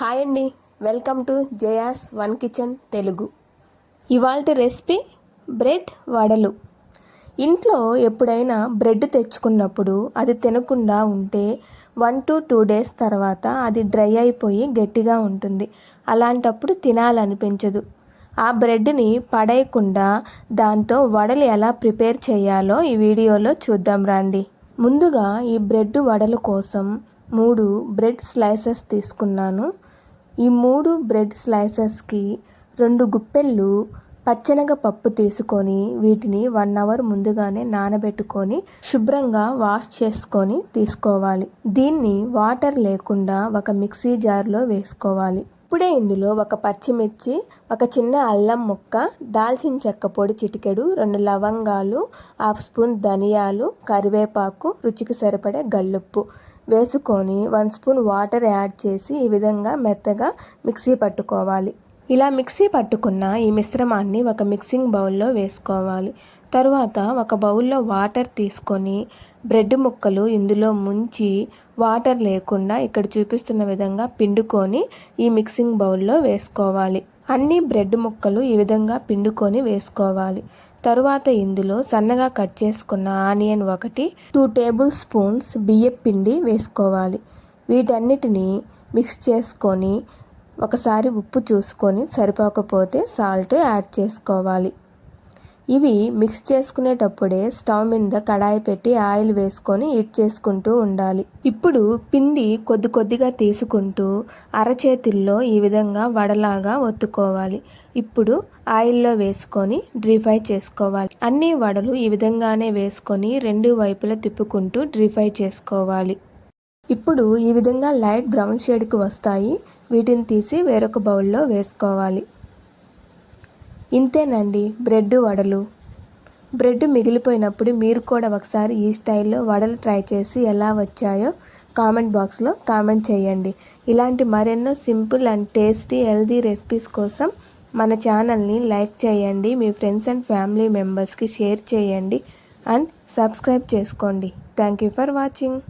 Hi అండి. Welcome to Jaya's one kitchen Telugu. ఇవాళ recipe bread వడలు. ఇంట్లో ఎప్పుడైనా బ్రెడ్ తెచ్చుకున్నప్పుడు అది తినకుండా ఉంటే వన్ టు టూ డేస్ తర్వాత అది డ్రై అయిపోయి గట్టిగా ఉంటుంది. అలాంటప్పుడు తినాలనిపించదు. ఆ బ్రెడ్ని పడేయకుండా దాంతో వడలు ఎలా ప్రిపేర్ చేయాలో ఈ వీడియోలో చూద్దాం రండి. ముందుగా ఈ బ్రెడ్ వడల కోసం మూడు బ్రెడ్ స్లైసెస్ తీసుకున్నాను. ఈ మూడు బ్రెడ్ స్లైసెస్కి రెండు గుప్పెళ్ళు పచ్చెనగ పప్పు తీసుకొని వీటిని వన్ అవర్ ముందుగానే నానబెట్టుకొని శుభ్రంగా వాష్ చేసుకొని తీసుకోవాలి. దీన్ని వాటర్ లేకుండా ఒక మిక్సీ జార్లో వేసుకోవాలి. ఇప్పుడే ఇందులో ఒక పచ్చిమిర్చి ఒక చిన్న అల్లం ముక్క దాల్చిన చెక్క పొడి చిటికెడు రెండు లవంగాలు హాఫ్ స్పూన్ ధనియాలు కరివేపాకు రుచికి సరిపడే గల్లుప్పు వేసుకొని వన్ స్పూన్ వాటర్ యాడ్ చేసి ఈ విధంగా మెత్తగా మిక్సీ పట్టుకోవాలి. ఇలా మిక్సీ పట్టుకున్న ఈ మిశ్రమాన్ని ఒక మిక్సింగ్ బౌల్లో వేసుకోవాలి. తరువాత ఒక బౌల్లో వాటర్ తీసుకొని బ్రెడ్ ముక్కలు ఇందులో ముంచి వాటర్ లేకుండా ఇక్కడ చూపిస్తున్న విధంగా పిండుకొని ఈ మిక్సింగ్ బౌల్లో వేసుకోవాలి. అన్ని బ్రెడ్ ముక్కలు ఈ విధంగా పిండుకొని వేసుకోవాలి. తరువాత ఇందులో సన్నగా కట్ చేసుకున్న ఆనియన్ ఒకటి టూ టేబుల్ స్పూన్స్ బియ్యం పిండి వేసుకోవాలి. వీటన్నిటిని మిక్స్ చేసుకొని ఒకసారి ఉప్పు చూసుకొని సరిపోకపోతే సాల్ట్ యాడ్ చేసుకోవాలి. ఇవి మిక్స్ చేసుకునేటప్పుడే స్టవ్ మీద కడాయి పెట్టి ఆయిల్ వేసుకొని హీట్ చేసుకుంటూ ఉండాలి. ఇప్పుడు పిండి కొద్ది కొద్దిగా తీసుకుంటూ అరచేతుల్లో ఈ విధంగా వడలాగా ఒత్తుకోవాలి. ఇప్పుడు ఆయిల్లో వేసుకొని డ్రీ ఫ్రై చేసుకోవాలి. అన్ని వడలు ఈ విధంగానే వేసుకొని రెండు వైపులా తిప్పుకుంటూ డ్రీ ఫ్రై చేసుకోవాలి. ఇప్పుడు ఈ విధంగా లైట్ బ్రౌన్ షేడ్కి వస్తాయి. వీటిని తీసి వేరొక బౌల్లో వేసుకోవాలి. ఇంతేనండి బ్రెడ్ వడలు. బ్రెడ్ మిగిలిపోయినప్పుడు మీరు కూడా ఒకసారి ఈ స్టైల్లో వడలు ట్రై చేసి ఎలా వచ్చాయో కామెంట్ బాక్స్లో కామెంట్ చేయండి. ఇలాంటి మరెన్నో simple and tasty healthy recipes కోసం మన ఛానల్ని లైక్ చేయండి మీ ఫ్రెండ్స్ అండ్ ఫ్యామిలీ మెంబర్స్కి షేర్ చేయండి అండ్ సబ్స్క్రైబ్ చేసుకోండి. Thank you for watching.